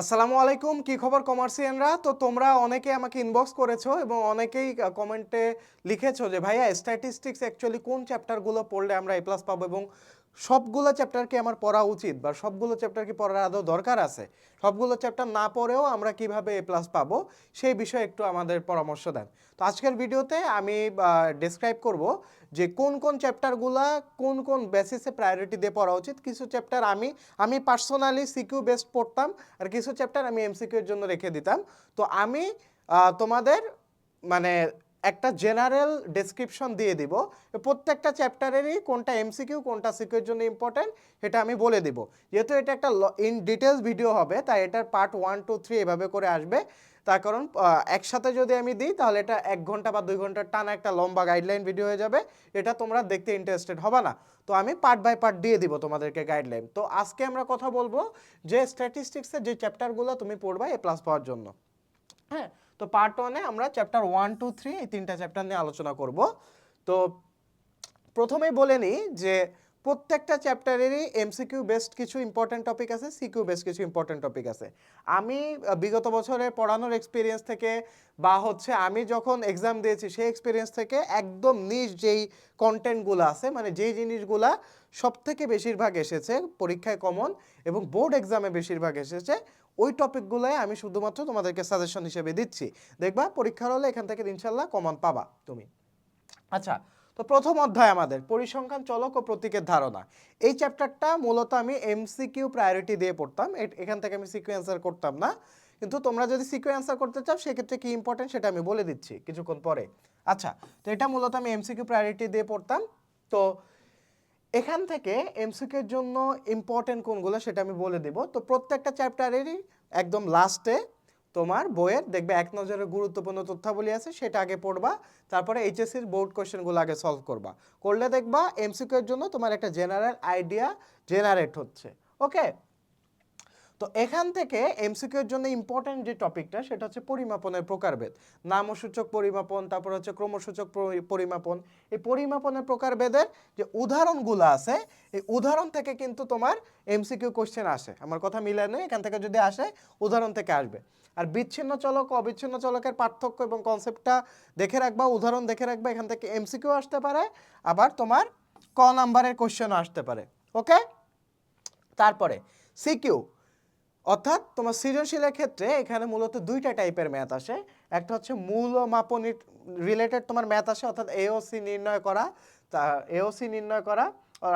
আসসালামু আলাইকুম, কি খবর কমার্সিয়ানরা তো তোমরা অনেকে আমাকে ইনবক্স করেছ এবং অনেকেই কমেন্টে লিখেছো যে, ভাইয়া স্ট্যাটিস্টিক্স অ্যাকচুয়ালি কোন চ্যাপ্টারগুলো পড়লে আমরা এ প্লাস পাবো? এবং সবগুলো চ্যাপ্টার কি আমার পড়া উচিত বা সবগুলো চ্যাপ্টার কি পড়ার আদৌ দরকার আছে? সবগুলো চ্যাপ্টার না পড়েও আমরা কীভাবে এ প্লাস পাবো? সেই বিষয়ে একটু আমাদের পরামর্শ দেন। তো আজকের ভিডিওতে আমি ডিসক্রাইব করব যে কোন কোন চ্যাপ্টারগুলা কোন কোন বেসিসে প্রায়োরিটি দিয়ে পড়া উচিত। কিছু চ্যাপ্টার আমি আমি পার্সোনালি সিকিউ বেস্ট পড়তাম আর কিছু চ্যাপ্টার আমি এমসিকিউ এর জন্য রেখে দিতাম। তো আমি তোমাদের মানে একটা জেনারেল ডেসক্রিপশন দিয়ে দিব। প্রত্যেকটা চ্যাপ্টারেরই কোনটা এমসিকিউ কোনটা সিকিউর জন্য ইম্পর্টেন্ট সেটা আমি বলে দিব। যেহেতু এটা একটা ইন ডিটেলস ভিডিও হবে, তাই এটার পার্ট ওয়ান টু থ্রি এভাবে করে আসবে। তার কারণ একসাথে যদি আমি দিই, তাহলে এটা এক ঘণ্টা বা দুই ঘণ্টার টানা একটা লম্বা গাইডলাইন ভিডিও হয়ে যাবে। এটা তোমরা দেখতে ইন্টারেস্টেড হবে না। তো আমি পার্ট বাই পার্ট দিয়ে দিব তোমাদেরকে গাইডলাইন তো আজকে আমরা কথা বলব যে স্ট্যাটিস্টিক্সের যে চ্যাপ্টারগুলো তুমি পড়বা এ প্লাস পাওয়ার জন্য। হ্যাঁ তো পার্ট ওয়ানে আমরা চ্যাপ্টার ওয়ান টু থ্রি এই তিনটা চ্যাপ্টার নিয়ে আলোচনা করব। তো প্রথমেই বলে নিই যে প্রত্যেকটা চ্যাপ্টারেরই এমসিকিউ বেস্ট কিছু ইম্পর্টেন্ট টপিক আছে সিকিউ বেস্ট কিছু ইম্পর্টেন্ট টপিক আছে। আমি বিগত বছরে পড়ানোর এক্সপিরিয়েন্স থেকে বা হচ্ছে আমি যখন এক্সাম দিয়েছি সেই এক্সপিরিয়েন্স থেকে একদম নিজ যেই কন্টেন্টগুলো আছে মানে যেই জিনিসগুলা সব থেকে বেশিরভাগ এসেছে পরীক্ষায় কমন এবং বোর্ড এক্সামে বেশিরভাগ এসেছে ওই টপিকগুলোই আমি শুধুমাত্র তোমাদেরকে সাজেশন হিসেবে দিচ্ছি। দেখবা, পরীক্ষার হলে এখান থেকে ইনশাল্লাহ কমন পাবা তুমি। আচ্ছা তো প্রথম অধ্যায় আমাদের, পরিসংখ্যান, চলক ও প্রতীকের ধারণা। এই চ্যাপ্টারটা মূলত আমি এমসিকিউ প্রায়োরিটি দিয়ে পড়তাম। এখান থেকে আমি সিকিউ অ্যান্সার করতাম না। কিন্তু তোমরা যদি সিকিউ অ্যান্সার করতে চাও, সেক্ষেত্রে কি ইম্পর্টেন্ট সেটা আমি বলে দিচ্ছি কিছুক্ষণ পরে। আচ্ছা তো এটা মূলত আমি এমসিকিউ প্রায়োরিটি দিয়ে পড়তাম। তো এখান থেকে এমসিকের জন্য ইম্পর্টেন্ট কোনগুলো সেটা আমি বলে দিব। তো প্রত্যেকটা চ্যাপ্টারেরই একদম লাস্টে তোমার বইয়ের দেখবে এক নজরে গুরুত্বপূর্ণ তথ্যাবলী আছে, সেটা আগে পড়বা, তারপরে এইচএসসির বোর্ড কোশ্চেনগুলো আগে সলভ করবা। করলে দেখবা এমসিকের জন্য তোমার একটা জেনারেল আইডিয়া জেনারেট হচ্ছে। ওকে তো এখান থেকে এমসিকিউর জন্য ইম্পর্টেন্ট যে টপিকটা, সেটা হচ্ছে পরিমাপনের প্রকারভেদ। নামসূচক পরিমাপন, তারপর হচ্ছে ক্রমসূচক পরিমাপন। এই পরিমাপনের প্রকারভেদের যে উদাহরণগুলো আছে, এই উদাহরণ থেকে কিন্তু তোমার এমসিকিউ কোশ্চেন আসে। আমার কথা মিলে নেই, এখান থেকে যদি আসে, উদাহরণ থেকে আসবে। আর বিচ্ছিন্ন চলক, অবিচ্ছিন্ন চলকের পার্থক্য এবং কনসেপ্টটা দেখে রাখবা, উদাহরণ দেখে রাখবা, এখান থেকে এমসিকিউ আসতে পারে। আবার তোমার ক নাম্বারের কোশ্চেনও আসতে পারে। ওকে তারপরে সিকিউ অর্থাৎ তোমার সৃজনশীলের ক্ষেত্রে এখানে মূলত দুইটা টাইপের ম্যাথ আসে। একটা হচ্ছে মূল ও মাপনী রিলেটেড তোমার ম্যাথ আসে, অর্থাৎ এওসি নির্ণয় করা, তা এওসি নির্ণয় করা,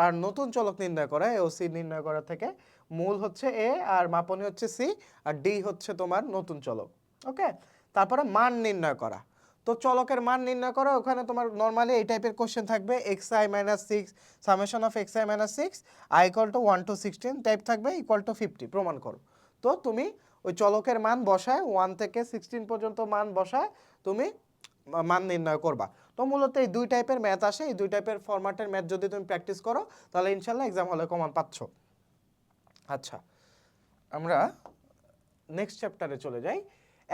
আর নতুন চলক নির্ণয় করা এওসি নির্ণয় করা থেকে মূল হচ্ছে এ আর মাপনী হচ্ছে সি আর ডি হচ্ছে তোমার নতুন চলক ওকে তারপরে মান নির্ণয় করা। তো চলকের মান নির্ণয় করা, ওখানে তোমার নর্মালি এই টাইপের কোশ্চেন থাকবে X I minus six summation of X I minus six I to one to sixteen type থাকবে ইকুয়াল টু ফিফটি প্রমাণ করো। তো তুমি ওই চলকের মান বসায় ওয়ান থেকে সিক্সটিন পর্যন্ত মান বসায় তুমি মান নির্ণয় করবা। তো মূলত এই দুই টাইপের ম্যাথ আসে। এই দুই টাইপের ফরম্যাটের ম্যাথ যদি তুমি প্র্যাকটিস করো, তাহলে ইনশাল্লাহ এক্সাম হলে কমান পাচ্ছ। আচ্ছা আমরা নেক্সট চ্যাপ্টারে চলে যাই।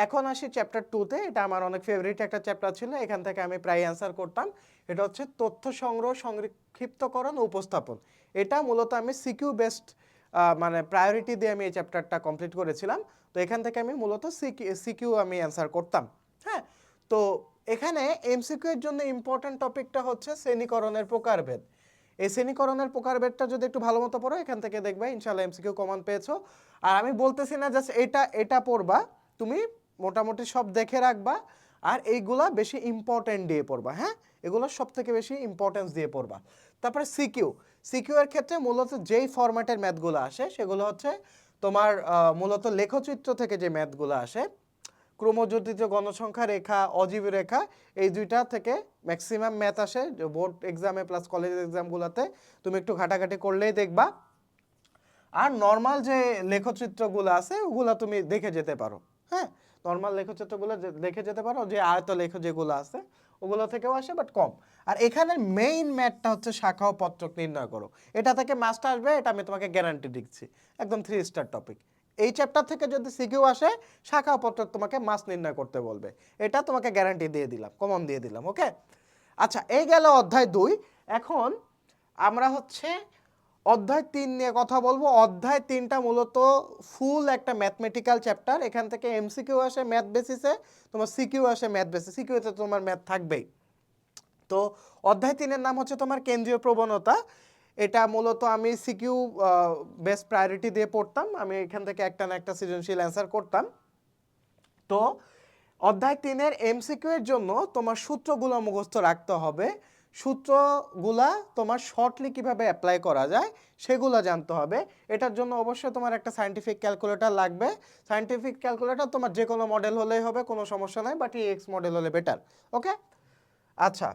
এখন আসি চ্যাপ্টার টুতে এটা আমার অনেক ফেভারিট একটা চ্যাপ্টার ছিল। এখান থেকে আমি প্রায় অ্যান্সার করতাম। এটা হচ্ছে তথ্য সংগ্রহ সংক্ষিপ্তকরণ উপস্থাপন। এটা মূলত আমি সিকিউ বেস্ট মানে প্রায়োরিটি দিয়ে আমি এই চ্যাপ্টারটা কমপ্লিট করেছিলাম। তো এখান থেকে আমি মূলত সিকিউ আমি অ্যান্সার করতাম হ্যাঁ? তো এখানে এমসিকিউ এর জন্য ইম্পর্ট্যান্ট টপিকটা হচ্ছে শ্রেণীকরণের প্রকারভেদ। এই শ্রেণীকরণের প্রকারভেদটা যদি একটু ভালো মতো পড়ো, এখান থেকে দেখবে ইনশাল্লাহ এমসিকিউ কমান পেয়েছ। আর আমি বলতেছি না জাস্ট এটা এটা পড়বা, তুমি মোটামুটি সব দেখে রাখবা, আর এইগুলা বেশি ইম্পর্টেন্ট দিয়ে পড়বা হ্যাঁ? এগুলো সব থেকে বেশি ইম্পর্টেন্স দিয়ে পড়বা। তারপরে সিকিউ সিকিউ এর ক্ষেত্রে মূলত যেই ফরম্যাটের ম্যাথগুলো আসে, সেগুলো হচ্ছে তোমার মূলত লেখচিত্র থেকে যে ম্যাথগুলো আসে ক্রমযোজিত গণসংখ্যা রেখা, অজীবী রেখা, এই দুইটা থেকে ম্যাক্সিমাম ম্যাথ আসে। বোর্ড এক্সামে প্লাস কলেজ এক্সামগুলোতে তুমি একটু ঘাটাঘাটি করলেই দেখবা। আর নর্মাল যে লেখচিত্রগুলো আছে, ওগুলো তুমি দেখে যেতে পারো। হ্যাঁ? নর্মাল লেখচিত্রগুলো দেখে যেতে পারো যে আয়ত লেখ যেগুলো আছে ওগুলো থেকেও আসে বাট কম। আর এখানে মেইন ম্যাটটা হচ্ছে শাখা ও পত্রক নির্ণয় করো। এটা থেকে মাস্টার আসবে, এটা আমি তোমাকে গ্যারান্টি দিচ্ছি। একদম থ্রি স্টার টপিক এই চ্যাপ্টার থেকে যদি সিকিউ আসে, শাখা ও পত্রক তোমাকে মাস নির্ণয় করতে বলবে। এটা তোমাকে গ্যারান্টি দিয়ে দিলাম কমন দিয়ে দিলাম ওকে আচ্ছা এই গেল অধ্যায় দুই। এখন আমরা হচ্ছে অধ্যায় তিন নিয়ে কথা বলব। অধ্যায় তিনটা মূলত ফুল একটা ম্যাথমেটিক্যাল চ্যাপ্টার এখান থেকে এমসিকিউ আসে ম্যাথ বেসিসে তোমার সিকিউ আসে ম্যাথ বেসিস সিকিউতে তোমার ম্যাথ থাকবেই। তো অধ্যায় তিনের নাম হচ্ছে তোমার কেন্দ্রীয় প্রবণতা। এটা মূলত আমি সিকিউ বেস্ট প্রায়োরিটি দিয়ে পড়তাম। আমি এখান থেকে একটা না একটা সৃজনশীল অ্যান্সার করতাম। তো অধ্যায় তিনের এমসিকিউ এর জন্য তোমার সূত্রগুলো মুখস্থ রাখতে হবে। সূত্রগুলা তোমার শর্টলি কীভাবে অ্যাপ্লাই করা যায়, সেগুলো জানতে হবে। এটার জন্য অবশ্যই তোমার একটা সায়েন্টিফিক ক্যালকুলেটর লাগবে। সায়েন্টিফিক ক্যালকুলেটর তোমার যে কোনো মডেল হলেই হবে, কোনো সমস্যা নাই বাট এক্স মডেল হলে বেটার ওকে আচ্ছা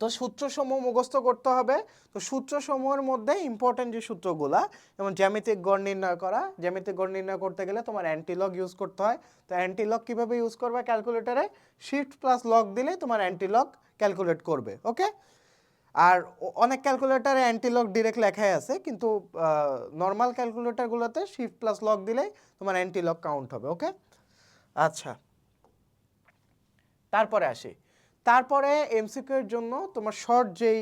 তো সূত্রসমূহ মুখস্থ করতে হবে। তো সূত্রসমূহের মধ্যে ইম্পর্টেন্ট যে সূত্রগুলা, যেমন জ্যামিতিক গড় নির্ণয় করা, জ্যামিতিক গড় নির্ণয় করতে গেলে তোমার অ্যান্টিলগ ইউজ করতে হয়। তো অ্যান্টিলগ কীভাবে ইউজ করবে ক্যালকুলেটারে শিফট প্লাস লগ দিলে তোমার অ্যান্টিলগ ক্যালকুলেট করবে ওকে আর অনেক ক্যালকুলেটারে অ্যান্টিলগ ডিরেক্ট লেখাই আছে, কিন্তু নর্মাল ক্যালকুলেটারগুলোতে শিফট প্লাস লগ দিলে তোমার অ্যান্টিলগ কাউন্ট হবে ওকে আচ্ছা। তারপরে আসি। তারপরে এমসিকিউ এর জন্য তোমার শর্ট যেই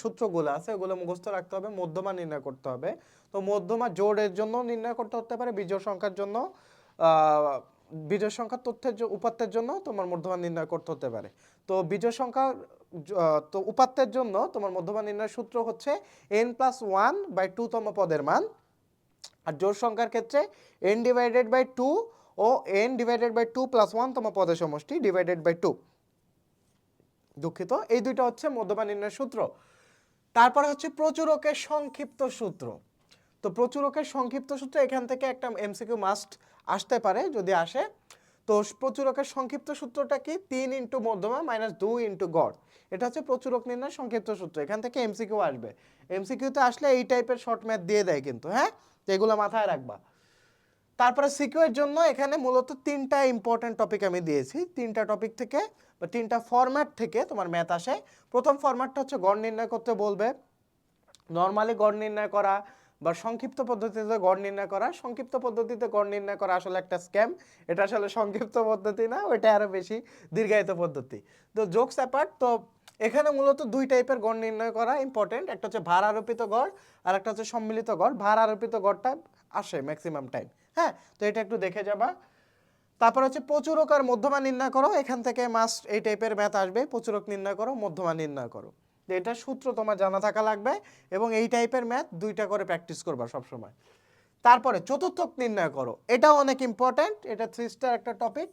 সূত্রগুলো আছে, ওগুলো মুখস্থ রাখতে হবে, মধ্যমা নির্ণয় করতে হবে। তো মধ্যমা জোড়ের জন্য নির্ণয় করতে হতে পারে, বিজোড় সংখ্যার জন্য আহ, বিজোড় সংখ্যার তথ্যের উপাত্তের জন্য তোমার মধ্যমান নির্ণয় করতে হতে পারে। তো বিজয় আহ, তো উপাত্তের জন্য তোমার মধ্যমা নির্ণয় সূত্র হচ্ছে n plus one by two তম পদের মান। আর জোড় সংখ্যার ক্ষেত্রে N divided by two O n divided by two plus one তম পদের সমষ্টি ডিভাইডেড বাই টু দুঃখিত এই দুইটা হচ্ছে মধ্যমা নির্ণয় সূত্র। তারপরে হচ্ছে প্রচুরকের সংক্ষিপ্ত সূত্র। তো প্রচুরকের সংক্ষিপ্ত সূত্র এখান থেকে একটা এমসিকিউ মাস্ট আসতে পারে যদি আসে। তো প্রচুরকের সংক্ষিপ্ত সূত্রটা কি? তিন ইন্টু মধ্যমা মাইনাস দুই ইন্টু গড়। এটা হচ্ছে প্রচুরক নির্ণয় সংক্ষিপ্ত সূত্র। এখান থেকে এমসিকিউ আসবে। এমসিকিউতে আসলে এই টাইপের শর্ট ম্যাথ দিয়ে দেয় কিন্তু হ্যাঁ? তো এগুলো মাথায় রাখবা। তারপরে সিকিউর জন্য এখানে মূলত তিনটা ইম্পর্টেন্ট টপিক আমি দিয়েছি। তিনটা টপিক থেকে বা তিনটা ফরম্যাট থেকে তোমার ম্যাথ আসে। প্রথম ফরম্যাটটা হচ্ছে গড় নির্ণয় করতে বলবে। নর্মালি গড় নির্ণয় করা বা সংক্ষিপ্ত পদ্ধতিতে গড় নির্ণয় করা, সংক্ষিপ্ত পদ্ধতিতে গড় নির্ণয় করা আসলে একটা স্ক্যাম এটা আসলে সংক্ষিপ্ত পদ্ধতি না ওইটা আরও বেশি দীর্ঘায়িত পদ্ধতি। তো জোকস অ্যাপার্ট তো এখানে মূলত দুই টাইপের গড় নির্ণয় করা ইম্পর্টেন্ট একটা হচ্ছে ভার আরোপিত গড় আর একটা হচ্ছে সম্মিলিত গড়। ভার আরোপিত গড়টা আসে ম্যাক্সিমাম টাইম হ্যাঁ তো এটা একটু দেখে যাবা। তারপর হচ্ছে প্রচুরক আর মধ্যমা নির্ণয় করো। এখান থেকে মাস্ট এই টাইপের ম্যাথ আসবে। প্রচুরক নির্ণয় করো মধ্যমা নির্ণয় করো। এটা সূত্র তোমার জানা থাকা লাগবে এবং এই টাইপের ম্যাথ দুইটা করে প্র্যাকটিস করবা সবসময়। তারপরে চতুর্থক নির্ণয় করো। এটাও অনেক ইম্পর্ট্যান্ট এটা থ্রি স্টার একটা টপিক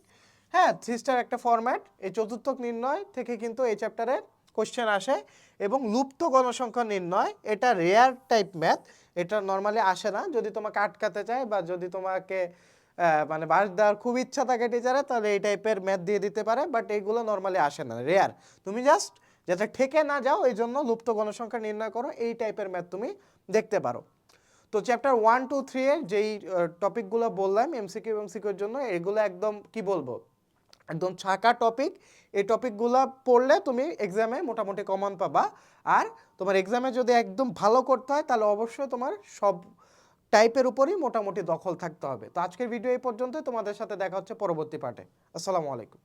হ্যাঁ থ্রি স্টার একটা ফরম্যাট এই চতুর্থক নির্ণয় থেকে কিন্তু এই চ্যাপ্টারে কোশ্চেন আসে এবং লুপ্ত গণসংখ্যা নির্ণয়, এটা রেয়ার টাইপ ম্যাথ এটা নর্মালি আসে না। যদি তোমাকে আটকাতে চায় বা যদি তোমাকে মানে বাস দেওয়ার খুব ইচ্ছা থাকে টিচারে তাহলে এই টাইপের ম্যাথ দিয়ে দিতে পারে বাট এইগুলো নর্মালি আসে না। রেয়ার তুমি জাস্ট যাতে ঠেকে না যাও, এই জন্য লুপ্ত গণসংখ্যা নির্ণয় করো, এই টাইপের ম্যাথ তুমি দেখতে পারো। তো চ্যাপ্টার ওয়ান টু থ্রি এর যেই টপিকগুলো বললাম এমসিকিউ এমসিকিউর জন্য, এগুলো একদম কি বলব? একদম ছাকা টপিক এই টপিকগুলো পড়লে তুমি এক্সামে মোটামুটি কমন পাবা। আর তোমার এক্সামে যদি একদম ভালো করতে হয়, তাহলে অবশ্যই তোমার সব টাইপের উপরই মোটামুটি দখল থাকতে হবে। তো আজকের ভিডিও এই পর্যন্ত তোমাদের সাথে দেখা হচ্ছে পরবর্তী পার্টে আসসালামু আলাইকুম।